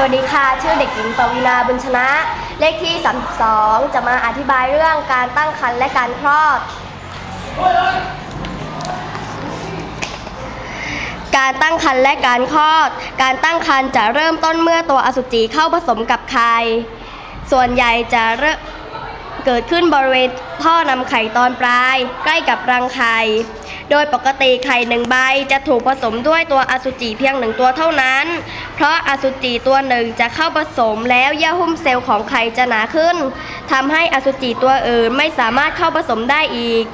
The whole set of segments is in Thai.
สวัสดีค่ะ ชื่อเด็กหญิงปวีนาบุญชนะ เลขที่ 32 จะมาอธิบายเรื่องการตั้งครรภ์และการคลอด การตั้งครรภ์และการคลอด การตั้งครรภ์จะเริ่มต้นเมื่อตัวอสุจิเข้าผสมกับไข่ ส่วนใหญ่จะเริ่ม เกิดขึ้นบริเวณท่อนำไข่ตอนปลาย ใกล้กับรังไข่ โดยปกติไข่หนึ่งใบจะถูกผสมด้วยตัวอสุจิเพียงหนึ่งตัวเท่านั้น เพราะอสุจิตัวหนึ่งจะเข้าผสมแล้วเยื่อหุ้มเซลล์ของไข่จะหนาขึ้นทำให้อสุจิตัวอื่นไม่สามารถเข้าผสมได้อีก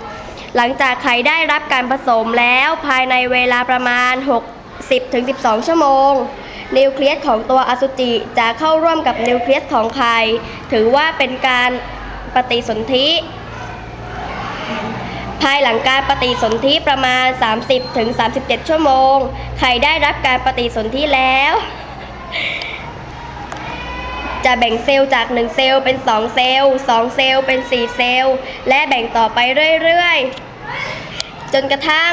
หลังจากไข่ได้รับการผสมแล้วภายในเวลาประมาณ 60-12 ชั่วโมงนิวเคลียสของตัวอสุจิจะเข้าร่วมกับนิวเคลียสของไข่ถือว่าเป็นการ ปฏิสนธิภายหลังการปฏิสนธิประมาณ 30-37 ชั่วโมง ไข่ได้รับการปฏิสนธิแล้ว จะแบ่งเซลล์จาก 1 เซลล์เป็น 2 เซลล์ 2 เซลล์เป็น 4 เซลล์ และแบ่งต่อไปเรื่อยๆ จนกระทั่ง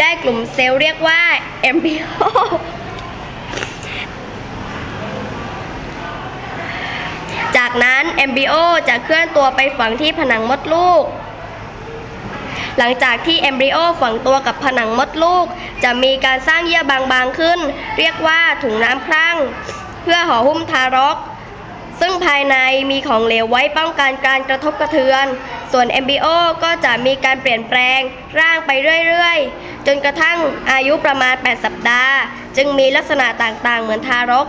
ได้กลุ่มเซลล์เรียกว่าเอมบ r โอ จากนั้นเอมบ r โอจะเคลื่อนตัวไปฝังที่ผนังมดลูก หลังจากที่เอมบ r โอฝังตัวกับผนังมดลูก จะมีการสร้างเยื่อบางๆขึ้น เรียกว่าถุงน้ำครั่ง เพื่อห่อหุ้มทารกซึ่งภายในมีของเหลวไว้ป้องกันการกระทบกระเทือน ส่วน MBO ก็จะมีการเปลี่ยนแปลงร่างไปเรื่อยๆ จนกระทั่งอายุประมาณ 8 สัปดาห์ จึงมีลักษณะต่างๆ เหมือนทารก